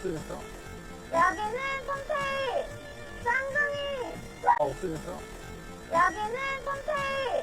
없어졌어? 여기는 폼페이 쌍둥이 아, 없어졌어? 여기는 폼페이